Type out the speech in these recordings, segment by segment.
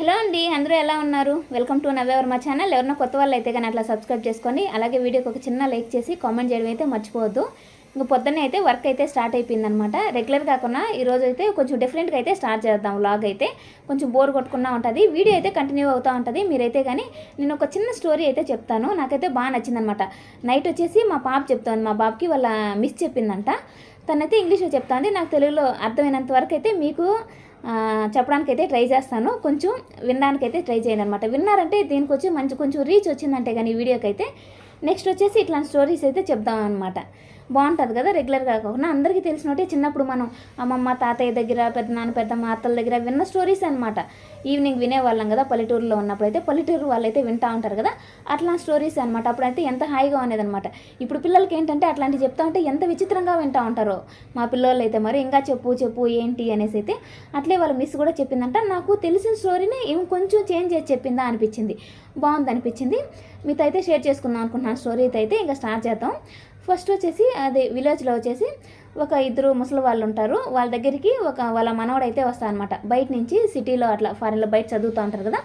Hello అండి అందరూ ఎలా ఉన్నారు? వెల్కమ్ టు నవ్వెవర్ మా ఛానల్. ఎవరైనా కొత్త వాళ్ళు అయితే కానీ అట్లా సబ్స్క్రైబ్ చేసుకోండి. అలాగే వీడియోకి ఒక చిన్న లైక్ చేసి కామెంట్ చేయడం అయితే మర్చిపోవద్దు. ఇంక పొద్దున్నే అయితే వర్క్ అయితే స్టార్ట్ అయిపోయిందనమాట. రెగ్యులర్ కాకుండా ఈరోజు అయితే కొంచెం డిఫరెంట్గా అయితే స్టార్ట్ చేద్దాం వ్లాగ్ అయితే. కొంచెం బోర్ కొట్టుకున్నా ఉంటుంది. వీడియో అయితే కంటిన్యూ అవుతూ ఉంటుంది. మీరైతే కానీ నేను ఒక చిన్న స్టోరీ అయితే చెప్తాను. నాకైతే బాగా నచ్చిందనమాట. నైట్ వచ్చేసి మా పాప చెప్తాను మా బాబుకి వాళ్ళ మిస్ చెప్పిందంట. తనైతే ఇంగ్లీష్లో చెప్తాంది. నాకు తెలుగులో అర్థమైనంత వరకు అయితే మీకు చెప్పడానికైతే చెప్పడానికి అయితే ట్రై చేస్తాను. కొంచెం వినడానికి అయితే ట్రై చేయను అనమాట విన్నారంటే దీనికి వచ్చి మంచి కొంచెం రీచ్ వచ్చిందంటే కానీ ఈ వీడియోకి అయితే నెక్స్ట్ వచ్చేసి ఇట్లాంటి స్టోరీస్ అయితే చెప్దాం అనమాట బాగుంటుంది కదా రెగ్యులర్గా కాకుండా అందరికీ తెలిసినట్టే చిన్నప్పుడు మనం అమ్మమ్మ తాతయ్య దగ్గర పెద్ద నాన్న పెద్దమ్మ అత్తల దగ్గర విన్న స్టోరీస్ అనమాట ఈవినింగ్ వినేవాళ్ళం కదా పల్లెటూరులో ఉన్నప్పుడు అయితే పల్లెటూరు వాళ్ళైతే వింటూ ఉంటారు కదా అట్లా స్టోరీస్ అనమాట అప్పుడైతే ఎంత హాయిగా ఉండేది అనమాట ఇప్పుడు పిల్లలకి ఏంటంటే అట్లాంటివి చెప్తా ఉంటే ఎంత విచిత్రంగా వింటూ ఉంటారో. మా పిల్లలు అయితే మరి ఇంకా చెప్పు చెప్పు ఏంటి అనేసి అయితే అట్లే వాళ్ళ మిస్ కూడా చెప్పిందంట. నాకు తెలిసిన స్టోరీని ఏం కొంచెం చేంజ్ చేసి చెప్పిందా అనిపించింది. బాగుంది అనిపించింది మీతో అయితే షేర్ చేసుకుందాం అనుకుంటున్నాను. స్టోరీ అయితే ఇంకా స్టార్ట్ చేద్దాం. ఫస్ట్ వచ్చేసి అది విలేజ్లో వచ్చేసి ఒక ఇద్దరు ముసలి వాళ్ళు ఉంటారు. వాళ్ళ దగ్గరికి ఒక వాళ్ళ మనవడైతే వస్తాడు అనమాట బయట నుంచి సిటీలో అట్లా ఫారెన్లో బయట చదువుతూ ఉంటారు కదా.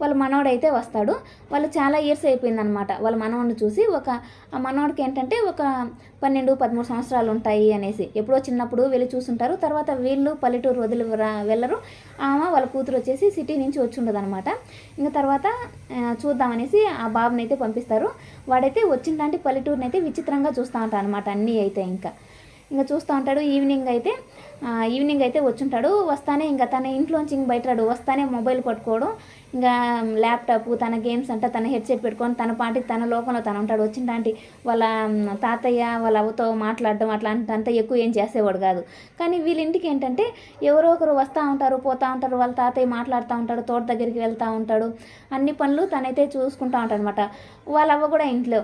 వాళ్ళ మనవడైతే వస్తాడు. వాళ్ళు చాలా ఇయర్స్ అయిపోయిందనమాట వాళ్ళ మనవడిని చూసి ఒక ఆ మనవడికి ఏంటంటే ఒక పన్నెండు పదమూడు సంవత్సరాలు ఉంటాయి అనేసి. ఎప్పుడో చిన్నప్పుడు వెళ్ళి చూసుంటారు. తర్వాత వీళ్ళు పల్లెటూరు వదిలి వెళ్ళరు. ఆమె వాళ్ళ కూతురు వచ్చేసి సిటీ నుంచి వచ్చి ఉండదనమాట ఇంకా తర్వాత చూద్దామనేసి ఆ బాబుని అయితే పంపిస్తారు. వాడైతే వచ్చిందంటే పల్లెటూరుని అయితే విచిత్రంగా చూస్తూ ఉంటాడు అనమాట అన్నీ అయితే ఇంకా. ఇంకా చూస్తూ ఉంటాడు. ఈవినింగ్ అయితే ఈవినింగ్ అయితే వచ్చుంటాడు వస్తానే ఇంకా తన ఇంట్లోంచి ఇంక బయట రాడు వస్తానే మొబైల్ పట్టుకోవడం ఇంకా ల్యాప్టాప్ తన గేమ్స్ అంటే తన హెడ్సెట్ పెట్టుకొని తన పాటికి తన లోకంలో తను ఉంటాడు వచ్చిందంటే వాళ్ళ తాతయ్య వాళ్ళ అవ్వతో మాట్లాడడం అట్లాంటిదంతా ఎక్కువ ఏం చేసేవాడు కాదు. కానీ వీళ్ళ ఇంటికి ఏంటంటే ఎవరో ఒకరు వస్తూ ఉంటారు పోతూ ఉంటారు వాళ్ళ తాతయ్య మాట్లాడుతూ ఉంటాడు తోట దగ్గరికి వెళ్తూ ఉంటాడు అన్ని పనులు తనైతే చూసుకుంటూ ఉంటాడు అనమాట వాళ్ళ అవ్వ కూడా ఇంట్లో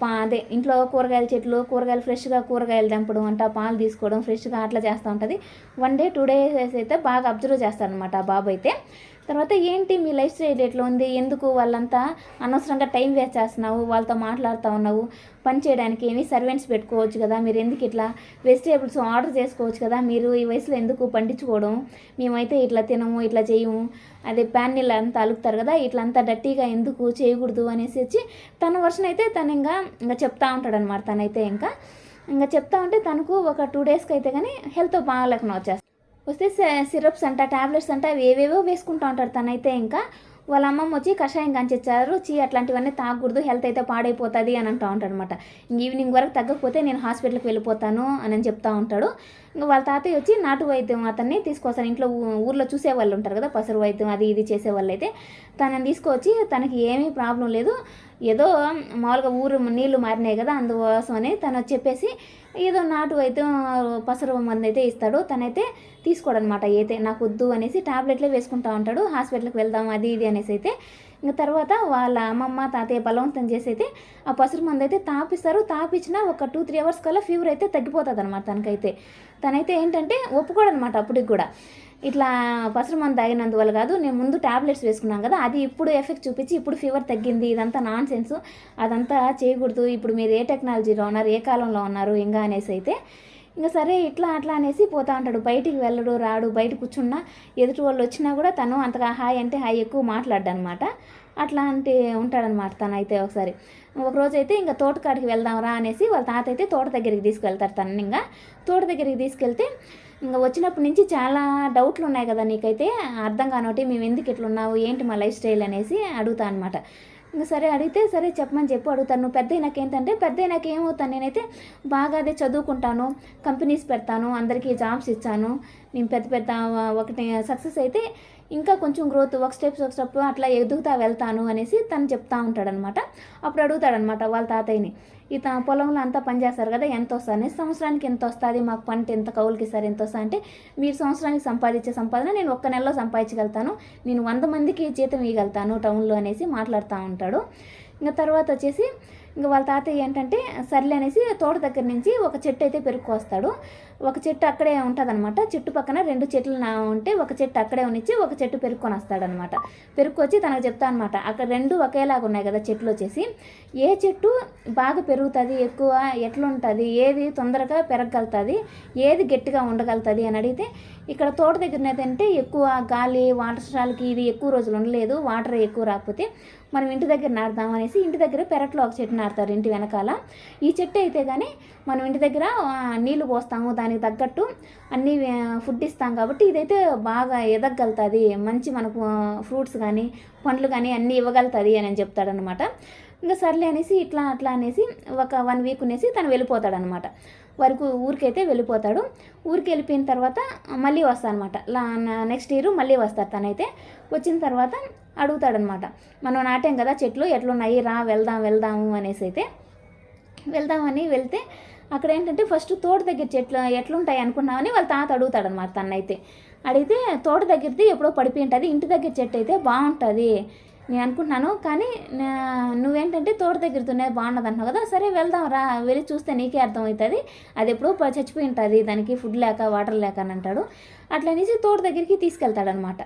పా అదే ఇంట్లో కూరగాయల చెట్లు కూరగాయలు ఫ్రెష్గా కూరగాయలు తెంపడం అంట పాలు తీసుకోవడం ఫ్రెష్గా అట్లా చేస్తూ ఉంటుంది వన్ డే టూ డేస్ అయితే బాగా అబ్జర్వ్ చేస్తారనమాట ఆ బాబు అయితే. తర్వాత ఏంటి మీ లైఫ్ స్టైల్ ఎట్లా ఉంది? ఎందుకు వాళ్ళంతా అనవసరంగా టైం వేస్ట్ చేస్తున్నావు? వాళ్ళతో మాట్లాడుతూ ఉన్నావు? పని చేయడానికి ఏమి సర్వెంట్స్ పెట్టుకోవచ్చు కదా? మీరు ఎందుకు ఇట్లా వెజిటేబుల్స్ ఆర్డర్ చేసుకోవచ్చు కదా? మీరు ఈ వయసులో ఎందుకు పండించుకోవడం? మేమైతే ఇట్లా తినము ఇట్లా చేయము. అదే ప్యాన్ నీళ్ళు అంతా అలుకుతారు కదా? ఇట్లా అంతా డట్టీగా ఎందుకు చేయకూడదు అనేసి వచ్చి తన వర్షన్ అయితే తను ఇంకా ఇంకా చెప్తా ఉంటాడనమాట తనైతే ఇంకా. ఇంకా చెప్తా ఉంటే తనకు ఒక టూ డేస్కి అయితే కానీ హెల్త్ బాగాలేకుండా వచ్చేస్తుంది వస్తే సిరప్స్ అంట టాబ్లెట్స్ అంట అవి ఏవేవో వేసుకుంటూ ఉంటాడు తనైతే ఇంకా. వాళ్ళ అమ్మమ్మ వచ్చి కషాయం కంచిచ్చారు. చీ అట్లాంటివన్నీ తాగకూడదు హెల్త్ అయితే పాడైపోతుంది అని అంటూ ఉంటాడు అనమాట ఈవినింగ్ వరకు తగ్గకపోతే నేను హాస్పిటల్కి వెళ్ళిపోతాను అని చెప్తా ఉంటాడు. ఇంకా వాళ్ళ తాతయ్య వచ్చి నాటు వైద్యం అతన్ని తీసుకొస్తాను ఇంట్లో ఊర్లో చూసే వాళ్ళు ఉంటారు కదా పసరు వైద్యం అది ఇది చేసే వాళ్ళు అయితే. తనని తీసుకొచ్చి తనకి ఏమీ ప్రాబ్లం లేదు. ఏదో మామూలుగా ఊరు నీళ్ళు మారినాయి కదా అందుకోసం అని తను చెప్పేసి ఏదో నాటు అయితే పసరు మంది అయితే ఇస్తాడు. తనైతే తీసుకోడనమాట అయితే నాకు వద్దు అనేసి టాబ్లెట్లే వేసుకుంటా ఉంటాడు. హాస్పిటల్కి వెళ్దాం అది ఇది అనేసి అయితే. ఇంకా తర్వాత వాళ్ళ అమ్మమ్మ తాతయ్య బలవంతం చేసి అయితే ఆ పసరు మందు అయితే తాపిస్తారు. తాపించిన ఒక టూ త్రీ అవర్స్ కల్లా ఫీవర్ అయితే తగ్గిపోతుంది అనమాట తనకైతే. తనైతే ఏంటంటే ఒప్పుకోడనమాట అప్పటికి కూడా. ఇట్లా పసరు మందు తాగినందువల్ల కాదు నేను ముందు టాబ్లెట్స్ వేసుకున్నాను కదా అది ఇప్పుడు ఎఫెక్ట్ చూపించి ఇప్పుడు ఫీవర్ తగ్గింది ఇదంతా నాన్ సెన్స్ అదంతా చేయకూడదు. ఇప్పుడు మీరు ఏ టెక్నాలజీలో ఉన్నారు ఏ కాలంలో ఉన్నారు ఇంకా అనేసి అయితే ఇంకా సరే ఇట్లా అట్లా అనేసి పోతా ఉంటాడు. బయటికి వెళ్ళడు రాడు బయట కూర్చున్నా ఎదుటి వాళ్ళు వచ్చినా కూడా తను అంతగా హాయ్ అంటే హాయ్ ఎక్కువ మాట్లాడనమాట అట్లాంటి ఉంటాడనమాట తను అయితే ఒకసారి ఒకరోజు అయితే ఇంకా తోటకాడికి వెళ్దాం రా అనేసి వాళ్ళ తాత అయితే తోట దగ్గరికి తీసుకెళ్తారు తనని ఇంకా తోట దగ్గరికి తీసుకెళ్తే ఇంకా వచ్చినప్పటి నుంచి చాలా డౌట్లు ఉన్నాయి కదా నీకైతే. అర్థం కానోటి మేము ఎందుకు ఇట్లా ఉన్నావు ఏంటి మా లైఫ్ స్టైల్ అనేసి అడుగుతా అనమాట ఇంకా సరే అడిగితే సరే చెప్పమని చెప్పు అడుగుతాను. నువ్వు పెద్ద నాకేంటంటే పెద్ద నాకు ఏమవుతాను? నేనైతే బాగా అదే చదువుకుంటాను కంపెనీస్ పెడతాను అందరికీ జాబ్స్ ఇచ్చాను. నేను పెద్ద పెద్ద ఒకటి సక్సెస్ అయితే ఇంకా కొంచెం గ్రోత్ ఒక స్టెప్స్ ఒక స్టెప్ అట్లా ఎదుగుతా వెళ్తాను అనేసి తను చెప్తా ఉంటాడనమాట. అప్పుడు అడుగుతాడనమాట వాళ్ళ తాతయ్యని ఇత పొలంలో అంతా పని చేస్తారు కదా ఎంత వస్తుంది? సంవత్సరానికి ఎంత వస్తుంది? మాకు పంట ఎంత కౌలుకి ఇస్తారు ఎంత వస్తుంది? అంటే మీరు సంవత్సరానికి సంపాదించే సంపాదన నేను ఒక్క నెలలో సంపాదించగలుగుతాను. నేను వంద మందికి జీతం ఇవ్వగలుగుతాను టౌన్లో అనేసి మాట్లాడుతూ ఉంటాడు. ఇంకా తర్వాత వచ్చేసి ఇంకా వాళ్ళ తాతయ్య ఏంటంటే సర్లే అనేసి తోట దగ్గర నుంచి ఒక చెట్టు అయితే పెరుక్కొస్తాడు. ఒక చెట్టు అక్కడే ఉంటుందన్నమాట. చెట్టు పక్కన రెండు చెట్లు నా ఉంటే ఒక చెట్టు అక్కడే ఉనిచ్చి ఒక చెట్టు పెరుక్కొని వస్తాడనమాట పెరుక్కొచ్చి తనకు చెప్తా అనమాట అక్కడ రెండు ఒకేలాగా ఉన్నాయి కదా చెట్లు వచ్చేసి. ఏ చెట్టు బాగా పెరుగుతుంది ఎక్కువ ఎట్లుంటుంది ఏది తొందరగా పెరగగలుగుతుంది ఏది గట్టిగా ఉండగలుగుతుంది అని అడిగితే ఇక్కడ తోట దగ్గర ఏంటంటే ఎక్కువ గాలి వర్షాలకి ఇది ఎక్కువ రోజులు ఉండలేదు. వాటర్ ఎక్కువ రాకపోతే మనం ఇంటి దగ్గర నాటుదాం అనేసి ఇంటి దగ్గర పెరట్లో ఒక చెట్టు నాటుతారు ఇంటి వెనకాల. ఈ చెట్టు అయితే కానీ మనం ఇంటి దగ్గర నీళ్ళు పోస్తాము. దానికి తగ్గట్టు అన్నీ ఫుడ్ ఇస్తాం కాబట్టి ఇదైతే బాగా ఎదగలుగుతుంది. మంచి మనకు ఫ్రూట్స్ కానీ పండ్లు కానీ అన్నీ ఇవ్వగలుగుతుంది అని చెప్తాడనమాట ఇంకా సర్లే అనేసి ఇట్లా అట్లా అనేసి ఒక వన్ వీక్ అనేసి తను వెళ్ళిపోతాడనమాట వరకు ఊరికైతే వెళ్ళిపోతాడు. ఊరికి వెళ్ళిపోయిన తర్వాత మళ్ళీ వస్తానమాట నెక్స్ట్ ఇయర్ మళ్ళీ వస్తాడు తనైతే. వచ్చిన తర్వాత అడుగుతాడనమాట. మనం నాటాం కదా చెట్లు ఎట్లున్నాయి? రా వెళ్దాం వెళ్దాము అనేసి అయితే. వెళ్దామని వెళ్తే అక్కడ ఏంటంటే ఫస్ట్ తోట దగ్గర చెట్లు ఎట్లుంటాయి అనుకున్నామని వాళ్ళ తాత అడుగుతాడనమాట తన్నైతే అడిగితే తోట దగ్గరది ఎప్పుడో పడిపోయి ఉంటుంది. ఇంటి దగ్గర చెట్టు అయితే బాగుంటుంది. నేను అనుకుంటున్నాను కానీ నువ్వేంటంటే తోట దగ్గరతోనే బాగున్నది అన్నావు కదా సరే వెళ్దాం రా వెళ్ళి చూస్తే నీకే అర్థమవుతుంది. అది ఎప్పుడో చచ్చిపోయి ఉంటుంది దానికి ఫుడ్ లేక వాటర్ లేక అని అంటాడు. అట్లనేసి తోట దగ్గరికి తీసుకెళ్తాడనమాట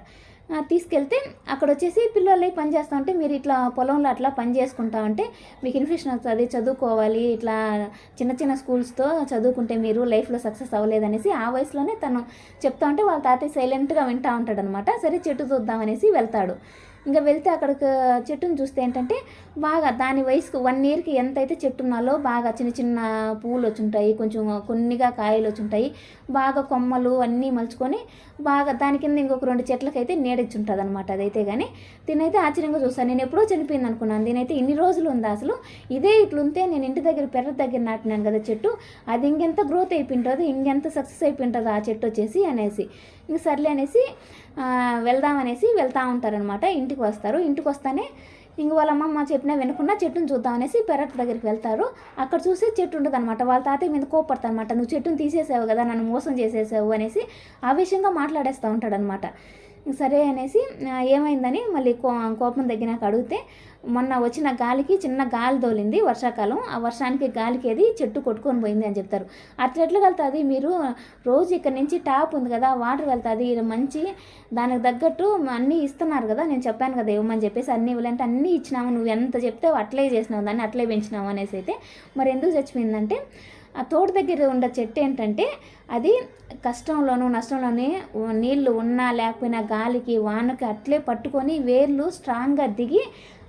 తీసుకెళ్తే అక్కడ వచ్చేసి పిల్లలు పని చేస్తూ ఉంటే మీరు ఇట్లా పొలంలో అట్లా పని చేసుకుంటా ఉంటే మీకు ఇన్ఫెక్షన్ అవుతుంది చదువుకోవాలి ఇట్లా చిన్న చిన్న స్కూల్స్తో చదువుకుంటే మీరు లైఫ్లో సక్సెస్ అవ్వలేదనేసి ఆ వయసులోనే తను చెప్తా ఉంటే వాళ్ళ తాతయ్య సైలెంట్గా వింటా ఉంటాడనమాట సరే చెట్టు చూద్దామనేసి వెళ్తాడు. ఇంకా వెళ్తే అక్కడికి చెట్టును చూస్తే ఏంటంటే బాగా దాని వయసుకు వన్ ఇయర్కి ఎంత అయితే చెట్టు ఉన్నాలో బాగా చిన్న చిన్న పువ్వులు వచ్చుంటాయి కొంచెం కొన్నిగా కాయలు వచ్చుంటాయి బాగా కొమ్మలు అన్నీ మలుచుకొని బాగా దాని కింద ఇంకొక రెండు చెట్లకైతే నీడిచ్చుంటుంది అనమాట అదైతే కానీ దీనైతే ఆశ్చర్యంగా చూస్తాను. నేను ఎప్పుడో చనిపోయింది అనుకున్నాను. దీనైతే ఇన్ని రోజులు ఉంది అసలు. ఇదే ఇట్లుంటే నేను ఇంటి దగ్గర పెర్ర దగ్గర నాటినాను కదా చెట్టు. అది ఇంకెంత గ్రోత్ అయిపోయింటుందో ఇంకెంత సక్సెస్ అయిపోయింటుందో ఆ చెట్టు వచ్చేసి అనేసి. ఇంక సర్లే అనేసి వెళ్దామనేసి వెళ్తూ ఉంటారనమాట ఇంటికి వస్తారు. ఇంటికి వస్తానే ఇంక వాళ్ళ అమ్మమ్మ చెప్పినా వినకుండా చెట్టును చూద్దామనేసి పెరట్ దగ్గరికి వెళ్తారు. అక్కడ చూసి చెట్టు ఉంటుంది అనమాట వాళ్ళ తాతయ్య మీద కోపడతా అనమాట నువ్వు చెట్టును తీసేసావు కదా నన్ను మోసం చేసేసావు అనేసి ఆవేశంగా మాట్లాడేస్తూ ఉంటాడనమాట సరే అనేసి ఏమైందని మళ్ళీ కో కోపం తగ్గినాక అడిగితే మొన్న వచ్చిన గాలికి చిన్న గాలి తోలింది వర్షాకాలం. ఆ వర్షానికి గాలికి అది చెట్టు కొట్టుకొని పోయింది అని చెప్తారు. అట్లా ఎట్లా వెళ్తుంది? మీరు రోజు ఇక్కడ నుంచి టాప్ ఉంది కదా వాటర్ వెళ్తుంది. ఇది మంచి దానికి తగ్గట్టు అన్నీ ఇస్తున్నారు కదా నేను చెప్పాను కదా ఇవ్వమని చెప్పేసి అన్నీ ఇవ్వాలంటే అన్నీ ఇచ్చినాము. నువ్వు ఎంత చెప్తే అట్లే చేసినావు దాన్ని అట్లే పెంచినావు అనేసి అయితే మరి ఎందుకు చచ్చిపోయిందంటే ఆ తోట దగ్గర ఉన్న చెట్టు ఏంటంటే అది కష్టంలోనూ నష్టంలోనే నీళ్ళు ఉన్నా లేకపోయినా గాలికి వానకి అట్లే పట్టుకొని వేర్లు స్ట్రాంగ్గా దిగి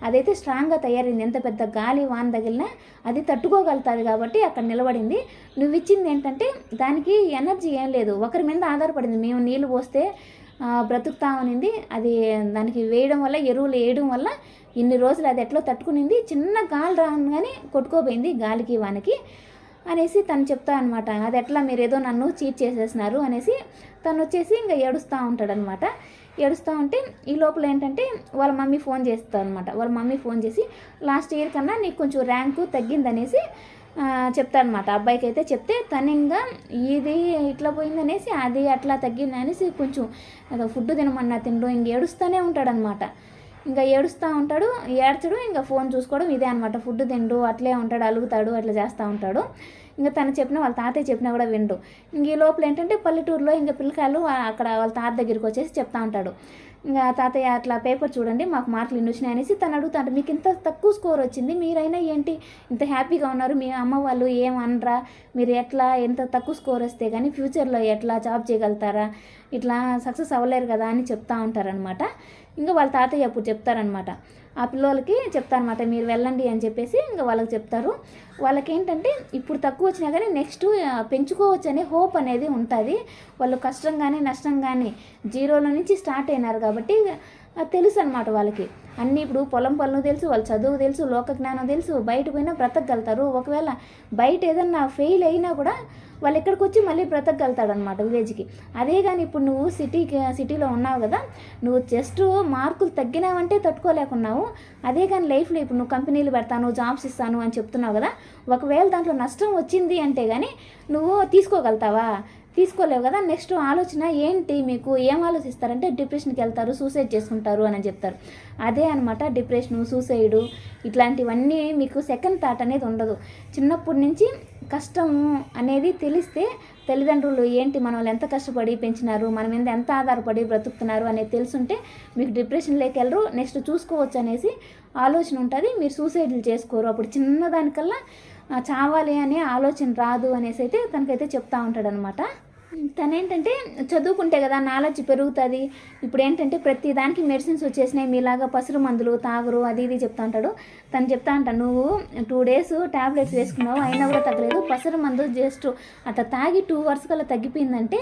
అదైతే స్ట్రాంగ్గా తయారైంది. ఎంత పెద్ద గాలి వాన తగిలినా అది తట్టుకోగలుగుతుంది కాబట్టి అక్కడ నిలబడింది. నువ్వు ఇచ్చింది ఏంటంటే దానికి ఎనర్జీ ఏం లేదు. ఒకరి మీద ఆధారపడింది. మేము నీళ్ళు పోస్తే బ్రతుకుతామనింది. బ్రతుకుతా అది దానికి వేయడం వల్ల ఎరువులు వేయడం వల్ల ఇన్ని రోజులు అది ఎట్లా తట్టుకునింది. చిన్న గాలి రాగానే కొట్టుకోపోయింది గాలికి వానకి అనేసి తను చెప్తా అనమాట అది ఎట్లా మీరు ఏదో నన్ను చీట్ చేసేసినారు అనేసి తను వచ్చేసి ఇంకా ఏడుస్తూ ఉంటాడనమాట ఏడుస్తూ ఉంటే ఈ లోపల ఏంటంటే వాళ్ళ మమ్మీ ఫోన్ చేస్తారు అనమాట వాళ్ళ మమ్మీ ఫోన్ చేసి లాస్ట్ ఇయర్ కన్నా నీకు కొంచెం ర్యాంకు తగ్గిందనేసి ఆ, చెప్తాడనమాట అబ్బాయికి అయితే చెప్తే తను ఇంకా ఇది ఇట్లా పోయిందనేసి అది అట్లా తగ్గిందనేసి కొంచెం ఫుడ్ తినమన్నా తిండు ఇంక ఏడుస్తూనే ఉంటాడనమాట ఇంకా ఏడుస్తూ ఉంటాడు ఏడ్చడు ఇంకా ఫోన్ చూసుకోవడం ఇదే అనమాట ఫుడ్ తిండు అట్లే ఉంటాడు అలుగుతాడు అట్లా చేస్తూ ఉంటాడు. ఇంకా తను చెప్పిన వాళ్ళ తాతయ్య చెప్పినా కూడా విండు. ఇంక ఈ లోపల ఏంటంటే పల్లెటూరులో ఇంకా పిల్లకాయలు అక్కడ వాళ్ళ తాత దగ్గరికి వచ్చేసి చెప్తా ఉంటాడు. ఇంకా తాతయ్య అట్లా పేపర్ చూడండి మాకు మార్కులు ఇన్ని వచ్చినాయి అనేసి తను అడుగుతాడు మీకు ఇంత తక్కువ స్కోర్ వచ్చింది మీరైనా ఏంటి? ఇంత హ్యాపీగా ఉన్నారు మీ అమ్మ వాళ్ళు ఏమనరా మీరు ఎట్లా ఎంత తక్కువ స్కోర్ వస్తే కానీ ఫ్యూచర్లో ఎట్లా జాబ్ చేయగలుగుతారా? ఇట్లా సక్సెస్ అవ్వలేరు కదా అని చెప్తా ఉంటారనమాట ఇంకా వాళ్ళ తాతయ్య అప్పుడు చెప్తారనమాట ఆ పిల్లలకి చెప్తారనమాట మీరు వెళ్ళండి అని చెప్పేసి ఇంకా వాళ్ళకి చెప్తారు. వాళ్ళకి ఏంటంటే ఇప్పుడు తక్కువ వచ్చినా కానీ నెక్స్ట్ పెంచుకోవచ్చు అనే హోప్ అనేది ఉంటుంది. వాళ్ళు కష్టం కానీ నష్టం కానీ జీరోలో నుంచి స్టార్ట్ అయినారు కాబట్టి అది తెలుసు అనమాట వాళ్ళకి. అన్నీ ఇప్పుడు పొలం పనులు తెలుసు వాళ్ళ చదువు తెలుసు లోక జ్ఞానం తెలుసు బయట పోయినా బ్రతకగలుగుతారు ఒకవేళ బయట ఏదన్నా ఫెయిల్ అయినా కూడా వాళ్ళు ఎక్కడికి వచ్చి మళ్ళీ బ్రతకగలుగుతాడు అనమాట విలేజ్కి అదే కానీ ఇప్పుడు నువ్వు సిటీకి సిటీలో ఉన్నావు కదా నువ్వు జస్ట్ మార్కులు తగ్గినావంటే తట్టుకోలేకున్నావు. అదే కానీ లైఫ్లో ఇప్పుడు నువ్వు కంపెనీలు పెడతాను జాబ్స్ ఇస్తాను అని చెప్తున్నావు కదా ఒకవేళ దాంట్లో నష్టం వచ్చింది అంటే కానీ నువ్వు తీసుకోగలుగుతావా? తీసుకోలేవు కదా నెక్స్ట్ ఆలోచన ఏంటి మీకు? ఏం ఆలోచిస్తారంటే డిప్రెషన్కి వెళ్తారు సూసైడ్ చేసుకుంటారు అని చెప్తారు. అదే అనమాట డిప్రెషను సూసైడు ఇట్లాంటివన్నీ మీకు సెకండ్ థాట్ అనేది ఉండదు. చిన్నప్పటి నుంచి కష్టము అనేది తెలిస్తే తల్లిదండ్రులు ఏంటి మనల్ని ఎంత కష్టపడి పెంచినారు మన మీద ఎంత ఆధారపడి బ్రతుకుతున్నారు అనేది తెలుసుంటే మీకు డిప్రెషన్లోకి వెళ్ళరు. నెక్స్ట్ చూసుకోవచ్చు అనేసి ఆలోచన ఉంటుంది. మీరు సూసైడ్లు చేసుకోరు. అప్పుడు చిన్నదానికల్లా చావాలి అనే ఆలోచన రాదు అనేసి అయితే తనకైతే చెప్తా ఉంటాడనమాట తనేంటంటే చదువుకుంటే కదా నాలెడ్జ్ పెరుగుతుంది. ఇప్పుడు ఏంటంటే ప్రతి దానికి మెడిసిన్స్ వచ్చేసినాయి. మీలాగా పసురు మందులు తాగురు అది ఇది చెప్తా ఉంటాడు తను చెప్తా అంట నువ్వు టూ డేస్ ట్యాబ్లెట్స్ వేసుకున్నావు అయినా కూడా తగ్గలేదు. పసరు మందు జస్ట్ అట్లా తాగి టూ అవర్స్ కల్లా తగ్గిపోయిందంటే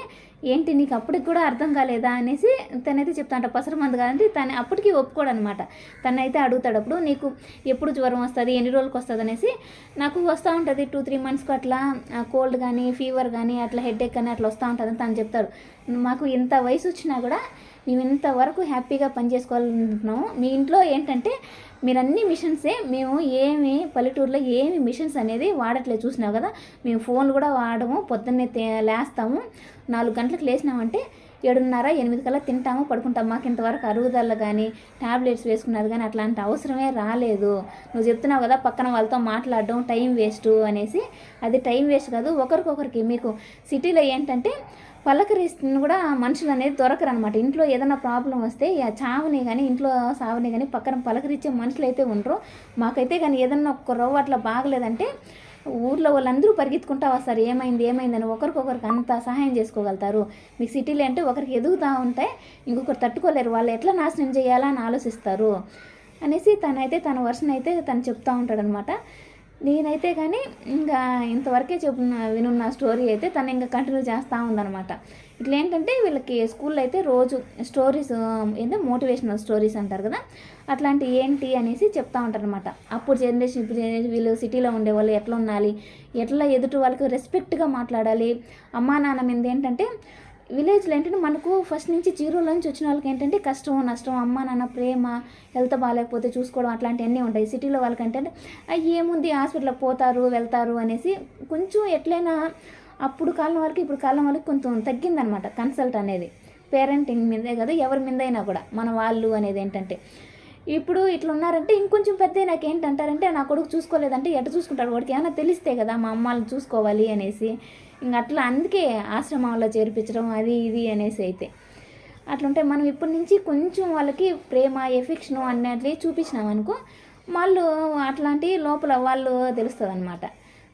ఏంటి నీకు అప్పటికి కూడా అర్థం కాలేదా అనేసి తనైతే చెప్తా అంట పసరు మందు కాదంటే తను అప్పటికి ఒప్పుకోడు అనమాట తనైతే అడుగుతాడు అప్పుడు నీకు ఎప్పుడు జ్వరం వస్తుంది ఎన్ని రోజులకు వస్తుంది? అనేసి నాకు వస్తూ ఉంటుంది టూ త్రీ మంత్స్కి అట్లా కోల్డ్ కానీ ఫీవర్ కానీ అట్లా హెడేక్ కానీ అట్లా వస్తూ ఉంటుంది తను చెప్తాడు. మాకు ఇంత వయసు వచ్చినా కూడా మేము ఇంతవరకు హ్యాపీగా పనిచేసుకోవాలనుకుంటున్నాము మీ ఇంట్లో ఏంటంటే మీరు అన్ని మిషన్సే మేము ఏమి పల్లెటూరులో ఏమి మిషన్స్ అనేది వాడట్లేదు చూసినావు కదా? మేము ఫోన్లు కూడా వాడము పొద్దున్నే లేస్తాము నాలుగు గంటలకు లేచినామంటే ఏడున్నర ఎనిమిది కల్లా తింటాము పడుకుంటాము మాకు ఇంతవరకు అరుగుదల కానీ ట్యాబ్లెట్స్ వేసుకున్నది కానీ అట్లాంటి అవసరమే రాలేదు. నువ్వు చెప్తున్నావు కదా పక్కన వాళ్ళతో మాట్లాడడం టైం వేస్ట్ అనేసి. అది టైం వేస్ట్ కాదు ఒకరికొకరికి. మీకు సిటీలో ఏంటంటే పలకరిస్తున్న కూడా మనుషులు అనేది దొరకరు అనమాట ఇంట్లో ఏదైనా ప్రాబ్లం వస్తే చావని చావుని కానీ ఇంట్లో సావుని కానీ పక్కన పలకరించే మనుషులు అయితే ఉండరు. మాకైతే కానీ ఏదన్నా ఒక్క రవ్వ అట్లా బాగలేదంటే ఊర్లో వాళ్ళందరూ పరిగెత్తుకుంటా వస్తారు. ఏమైంది ఏమైందని ఒకరికొకరికి అంత సహాయం చేసుకోగలుగుతారు. మీకు సిటీలో అంటే ఒకరికి ఎదుగుతూ ఉంటే ఇంకొకరు తట్టుకోలేరు. వాళ్ళు ఎట్లా నాశనం చేయాలా అని ఆలోచిస్తారు. అనేసి తనైతే తన వర్షన్ అయితే తను చెప్తూ ఉంటాడనమాట. నేనైతే కానీ ఇంకా ఇంతవరకే చెప్పిన వినున్న స్టోరీ అయితే తను ఇంకా కంటిన్యూ చేస్తూ ఉందన్నమాట. ఇట్లా ఏంటంటే వీళ్ళకి స్కూల్లో అయితే రోజు స్టోరీస్ ఏంటంటే మోటివేషనల్ స్టోరీస్ అంటారు కదా అట్లాంటి ఏంటి అనేసి చెప్తా ఉంటారనమాట అప్పుడు జనరేషన్ ఇప్పుడు జనరేషన్ వీళ్ళు సిటీలో ఉండేవాళ్ళు ఎట్లా ఉండాలి ఎట్లా ఎదుటి వాళ్ళకి రెస్పెక్ట్గా మాట్లాడాలి అమ్మా నాన్న మీద ఏంటంటే విలేజ్లో ఏంటంటే మనకు ఫస్ట్ నుంచి జీరోలో నుంచి వచ్చిన వాళ్ళకి ఏంటంటే కష్టం నష్టం అమ్మ నాన్న ప్రేమ హెల్త్ బాగాలేకపోతే చూసుకోవడం అట్లాంటివన్నీ ఉంటాయి. సిటీలో వాళ్ళకి ఏంటంటే ఏముంది హాస్పిటల్కి పోతారు వెళ్తారు అనేసి కొంచెం ఎట్లయినా అప్పుడు కాలం వాళ్ళకి ఇప్పుడు కాలం వాళ్ళకి కొంచెం తగ్గిందనమాట కన్సల్ట్ అనేది. పేరెంటింగ్ మీదే కదా ఎవరి మీద అయినా కూడా మన వాళ్ళు అనేది ఏంటంటే. ఇప్పుడు ఇట్లా ఉన్నారంటే ఇంకొంచెం పెద్ద నాకు ఏంటంటారంటే నా కొడుకు చూసుకోలేదంటే ఎట చూసుకుంటాడు? వాడికి ఏమైనా తెలిస్తే కదా మా అమ్మాలను చూసుకోవాలి అనేసి. ఇంక అట్లా అందుకే ఆశ్రమంలో చేర్పించడం అది ఇది అనేసి అయితే. అట్లుంటే మనం ఇప్పటి నుంచి కొంచెం వాళ్ళకి ప్రేమ ఎఫెక్షన్ అన్నట్లు చూపించినాం అనుకో వాళ్ళు అట్లాంటి లోపల వాళ్ళు తెలుస్తుంది అనమాట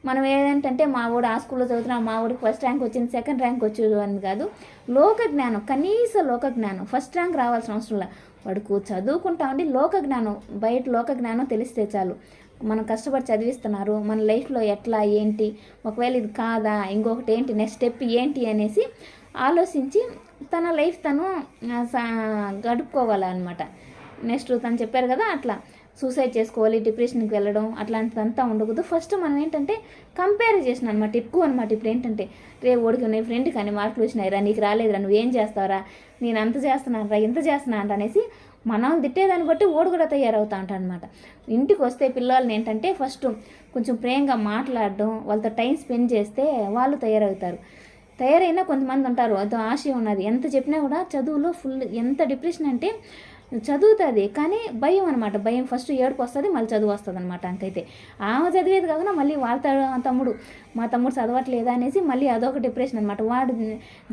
మనం ఏదంటే మా వాడు ఆ స్కూల్లో చదువుతున్నాం మా వాడికి ఫస్ట్ ర్యాంక్ వచ్చింది సెకండ్ ర్యాంక్ వచ్చేది అని కాదు. లోక జ్ఞానం కనీస లోక జ్ఞానం ఫస్ట్ ర్యాంక్ రావాల్సిన అవసరం లేదు. వాడుకు చదువుకుంటా ఉండి లోక జ్ఞానం బయట లోక జ్ఞానం తెలిస్తే చాలు. మనం కష్టపడి చదివిస్తున్నారు మన లైఫ్లో ఎట్లా ఏంటి ఒకవేళ ఇది కాదా ఇంకొకటి ఏంటి నెక్స్ట్ స్టెప్ ఏంటి అనేసి ఆలోచించి తన లైఫ్ తను సా- గడుపుకోవాలన్నమాట. నెక్స్ట్ తను చెప్పారు కదా అట్లా సూసైడ్ చేసుకోవాలి డిప్రెషన్కి వెళ్ళడం అట్లాంటిదంతా ఉండకూడదు. ఫస్ట్ మనం ఏంటంటే కంపేర్ చేసిన అనమాట ఎక్కువ అనమాట ఇప్పుడు ఏంటంటే రే ఓడికి నీ ఫ్రెండ్ కానీ మార్కులు వచ్చినాయిరా నీకు రాలేదురా నువ్వేం చేస్తావురా నేను అంత చేస్తున్నాను రా ఇంత చేస్తున్నా అనేసి మనం తిట్టేదాన్ని బట్టి ఓడు కూడా తయారవుతా ఉంటా అనమాట ఇంటికి వస్తే పిల్లల్ని ఏంటంటే ఫస్ట్ కొంచెం ప్రేమగా మాట్లాడడం వాళ్ళతో టైం స్పెండ్ చేస్తే వాళ్ళు తయారవుతారు. తయారైనా కొంతమంది ఉంటారు అదో ఆశ ఉన్నది. ఎంత చెప్పినా కూడా చదువులో ఫుల్ ఎంత డిప్రెషన్ అంటే చదువుతుంది కానీ భయం అనమాట భయం ఫస్ట్ ఏడుపు వస్తుంది మళ్ళీ చదువు వస్తుంది అనమాట అంకైతే. ఆమె చదివేది కాకుండా మళ్ళీ వాళ్ళ తమ్ముడు మా తమ్ముడు చదవట్లేదా అనేసి మళ్ళీ అదొక డిప్రెషన్ అనమాట వాడు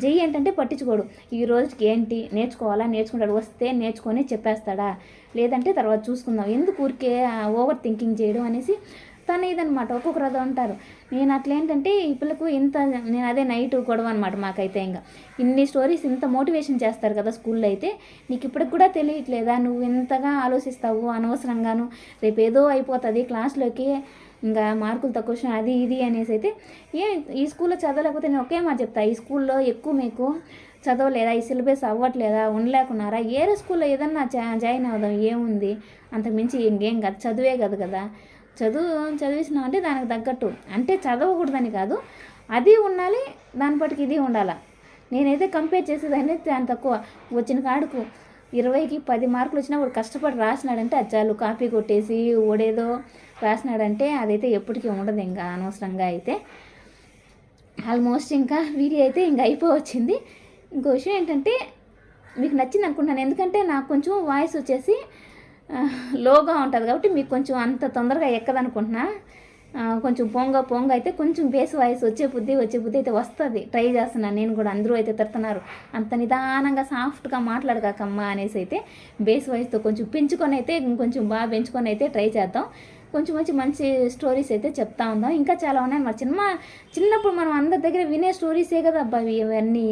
జయ్యి ఏంటంటే పట్టించుకోడు. ఈ రోజుకి ఏంటి నేర్చుకోవాలా నేర్చుకుంటాడు వస్తే నేర్చుకొని చెప్పేస్తాడా? లేదంటే తర్వాత చూసుకుందాం. ఎందుకు ఊరికే ఓవర్ థింకింగ్ చేయడం అనేసి తన ఇదనమాట ఒక్కొక్కరు అదో ఉంటారు నేను అట్లా ఏంటంటే ఇంత నేను అదే నైట్ గొడవ అనమాట మాకైతే ఇంకా ఇన్ని స్టోరీస్ ఇంత మోటివేషన్ చేస్తారు కదా స్కూల్లో అయితే నీకు ఇప్పటికి కూడా తెలియట్లేదా? నువ్వు ఇంతగా ఆలోచిస్తావు అనవసరంగాను రేపు ఏదో అయిపోతుంది క్లాస్లోకి ఇంకా మార్కులు తక్కువ అది ఇది అనేసి అయితే ఏ ఈ స్కూల్లో చదవలేకపోతే నేను ఒకే మాట చెప్తా ఈ స్కూల్లో ఎక్కువ మీకు చదవలేదా? ఈ సిలబస్ అవ్వట్లేదా? ఉండలేకున్నారా? ఏరే స్కూల్లో ఏదన్నా జా- జాయిన్ అవుదాం ఏముంది? అంతకుమించి ఇంకేం కాదు చదువే కదా కదా. చదువు చదివిసినాం అంటే దానికి తగ్గట్టు. అంటే చదవకూడదని కాదు అది ఉండాలి దాని పట్టుకు ఇది ఉండాలా. నేనైతే కంపేర్ చేసేదాన్ని దాని తక్కువ. వచ్చిన కాడుకు ఇరవైకి పది మార్కులు వచ్చినా వాడు కష్టపడి రాసినాడంటే అది చాలు. కాపీ కొట్టేసి ఓడేదో రాసినాడంటే అదైతే ఎప్పటికీ ఉండదు ఇంకా అనవసరంగా అయితే. ఆల్మోస్ట్ ఇంకా వీడియో అయితే ఇంకా అయిపోవచ్చింది. ఇంకో విషయం ఏంటంటే మీకు నచ్చింది అనుకుంటున్నాను. ఎందుకంటే నాకు కొంచెం వాయిస్ వచ్చేసి లోగా ఉంటుంది కాబట్టి మీకు కొంచెం అంత తొందరగా ఎక్కదనుకుంటున్నా. కొంచెం పొంగ పొంగ అయితే కొంచెం బేస్ వాయిస్ వచ్చే బుద్ధి వచ్చే బుద్ధి అయితే వస్తుంది. ట్రై చేస్తున్నాను నేను కూడా అందరూ అయితే తిడుతున్నారు. అంత నిదానంగా సాఫ్ట్గా మాట్లాడగాకమ్మా అనేసి అయితే బేస్ వాయిస్తో కొంచెం పెంచుకొని అయితే ఇంకొంచెం బాగా పెంచుకొని అయితే ట్రై చేద్దాం. కొంచెం కొంచెం మంచి స్టోరీస్ అయితే చెప్తా ఉందాం. ఇంకా చాలా ఉన్నాయి. మా చిన్న చిన్నప్పుడు మనం అందరి దగ్గర వినే స్టోరీసే కదా అబ్బా ఇవన్నీ.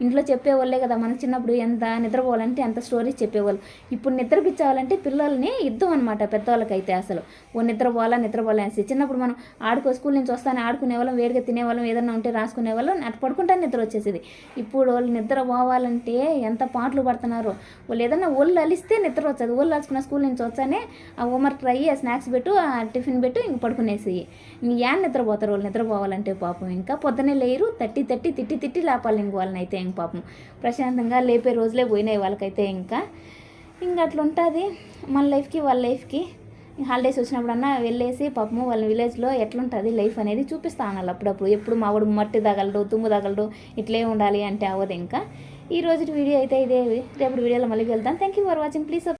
ఇంట్లో చెప్పేవాళ్ళే కదా మనకు చిన్నప్పుడు ఎంత నిద్రపోవాలంటే ఎంత స్టోరీస్ చెప్పేవాళ్ళు. ఇప్పుడు నిద్రపించాలంటే పిల్లల్ని యుద్ధం అనమాట పెద్దవాళ్ళకైతే అసలు. ఓ నిద్రపోవాలా నిద్రపోవాలా అనేసి. చిన్నప్పుడు మనం ఆడుకో స్కూల్ నుంచి వస్తానే ఆడుకునేవాళ్ళం వేడిగా తినేవాళ్ళం ఏదైనా ఉంటే రాసుకునేవాళ్ళం అటు పడుకుంటానే నిద్ర వచ్చేసేది. ఇప్పుడు వాళ్ళు నిద్ర పోవాలంటే ఎంత పాటలు పడుతున్నారు. వాళ్ళు ఏదైనా ఒళ్ళు అలిస్తే నిద్ర వచ్చేది. ఒళ్ళు అలుచుకున్న స్కూల్ నుంచి వచ్చానే ఆ హోంవర్క్ ట్రై ఆ స్నాక్స్ పెట్టు ఆ టిఫిన్ పెట్టు ఇంక పడుకునేసి ఇంక యాన్ నిద్రపోతారు వాళ్ళు? నిద్రపోవాలంటే పాపం. ఇంకా పొద్దునే లేరు తట్టి తట్టి తిట్టి తిట్టి లేపాలి ఇంక వాళ్ళని అయితే ఇంక పాపం. ప్రశాంతంగా లేపే రోజులే పోయినాయి వాళ్ళకైతే ఇంకా. ఇంకా అట్లా ఉంటుంది. మన లైఫ్కి వాళ్ళ లైఫ్కి. హాలిడేస్ వచ్చినప్పుడన్నా వెళ్ళేసి పాపము వాళ్ళ విలేజ్లో ఎట్లుంటుంది లైఫ్ అనేది చూపిస్తా ఉన్నారు అప్పుడప్పుడు. ఎప్పుడు మావాడు మట్టి తగలడు తుమ్ము తగలడు ఇట్లే ఉండాలి అంటే అవ్వదు ఇంకా. ఈ రోజు వీడియో అయితే ఇదే. రేపు వీడియోలో మళ్ళీ వెళ్తాం thank you for watching please